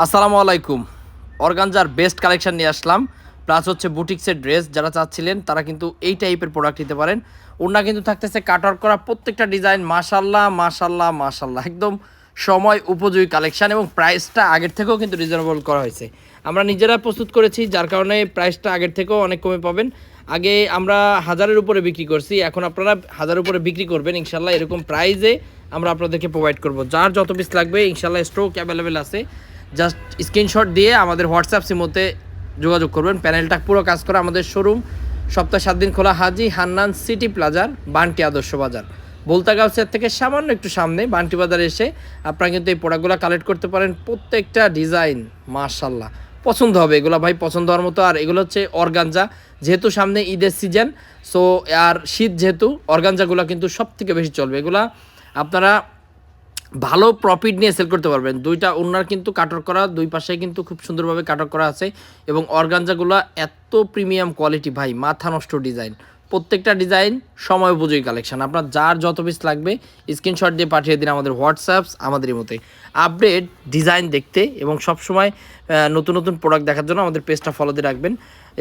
আসসালামু আলাইকুম। Organza best collection নিয়ে আসলাম। প্লাস হচ্ছে বুটিক্সের ড্রেস যারা চাচ্ছিলেন, তারা কিন্তু এই টাইপের প্রোডাক্ট নিতে পারেন। ওনা কিন্তু থাকতেছে কাটওয়ার্ক করা প্রত্যেকটা ডিজাইন মাশাল্লাহ মাশাল্লাহ মাশাল্লাহ একদম সময় উপযোগী কালেকশন এবং প্রাইসটা আগের থেকেও কিন্তু রিজনেবল করা হয়েছে। আমরা নিজেরা প্রস্তুত করেছি, যার কারণে প্রাইসটা আগের থেকেও অনেক কমে পাবেন। আগে আমরা হাজারের উপরে বিক্রি করছি, এখন আপনারা হাজারের উপরে বিক্রি করবেন। ইনশাল্লাহ এরকম প্রাইজে আমরা আপনাদেরকে প্রোভাইড করব। যার যত পিস লাগবে ইনশাল্লাহ স্টক অ্যাভেলেবেল আছে। জাস্ট স্ক্রিনশট দিয়ে আমাদের হোয়াটসঅ্যাপ সিমোতে যোগাযোগ করবেন। প্যানেলটা পুরো কাজ করে আমাদের শোরুম সপ্তাহে সাত দিন খোলা হাজি হান্নান সিটি প্লাজার বান্টি আদর্শ বাজার। বলতাগাঁওসের থেকে সামান্য একটু সামনে বান্টি বাজারে এসে আপনারা কিন্তু এই প্রোডাক্টগুলো কালেক্ট করতে পারেন। প্রত্যেকটা ডিজাইন মার্শাল্লাহ পছন্দ হবে। এগুলো ভাই পছন্দ হওয়ার মতো। আর এগুলো হচ্ছে অর্গানজা। যেহেতু সামনে ঈদের সিজন সো আর শীত যেহেতু, অর্গানজাগুলো কিন্তু সব থেকে বেশি চলবে। এগুলা আপনারা ভালো প্রফিট নিয়ে সেল করতে পারবেন। দুইটা ওনার কিন্তু কাটর করা, দুই পাশে কিন্তু খুব সুন্দরভাবে কাটর করা আছে এবং অর্গানজাগুলো এত প্রিমিয়াম কোয়ালিটি ভাই, মাথা নষ্ট ডিজাইন প্রত্যেকটা ডিজাইন সময় উপযোগী কালেকশন। আপনার যার যত পিস লাগবে স্ক্রিনশট দিয়ে পাঠিয়ে দিন আমাদের হোয়াটসঅ্যাপস আমাদের মতে আপডেট ডিজাইন দেখতে এবং সবসময় নতুন নতুন প্রোডাক্ট দেখার জন্য আমাদের পেজটা ফলো দিয়ে রাখবেন।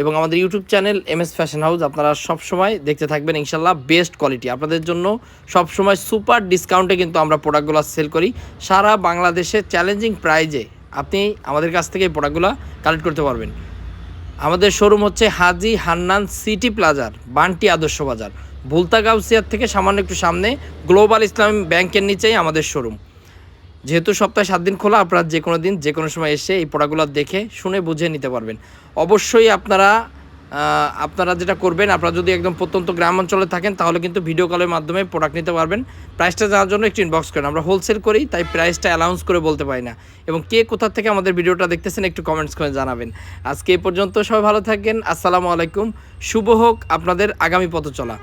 এবং আমাদের YouTube channel M S fashion house আপনারা সবসময় দেখতে থাকবেন ইনশাল্লাহ বেস্ট কোয়ালিটি আপনাদের জন্য সবসময় সুপার ডিসকাউন্টে কিন্তু আমরা প্রোডাক্টগুলো সেল করি। সারা বাংলাদেশে চ্যালেঞ্জিং প্রাইজে আপনি আমাদের কাছ থেকে এই প্রোডাক্টগুলো কালেক্ট করতে পারবেন। আমাদের শোরুম হচ্ছে হাজি হান্নান সিটি প্লাজার, বান্টি আদর্শ বাজার। ভুলতা গাউসিয়ার থেকে সামান্য একটু সামনে, গ্লোবাল ইসলাম ব্যাংকের নিচেই আমাদের শোরুম যেহেতু সপ্তাহে সাত দিন খোলা, আপনারা যে কোনো দিন যে কোনো সময় এসে এই প্রোডাক্টগুলো দেখে, শুনে বুঝে নিতে পারবেন। অবশ্যই আপনারা আপনারা যেটা করবেন, আপনারা যদি একদম প্রত্যন্ত গ্রাম অঞ্চলে থাকেন, তাহলে কিন্তু ভিডিও কলের মাধ্যমে প্রোডাক্ট নিতে পারবেন। প্রাইসটা জানার জন্য একটু ইনবক্স করেন। আমরা হোলসেল করি, তাই প্রাইসটা অ্যালাউন্স করে বলতে পারি না। এবং কে কোথা থেকে আমাদের ভিডিওটা দেখতেছেন, একটু কমেন্টস করে জানাবেন। আজকে এ পর্যন্ত সবাই ভালো থাকেন। আসসালামু আলাইকুম। শুভ হোক আপনাদের আগামী পথ চলা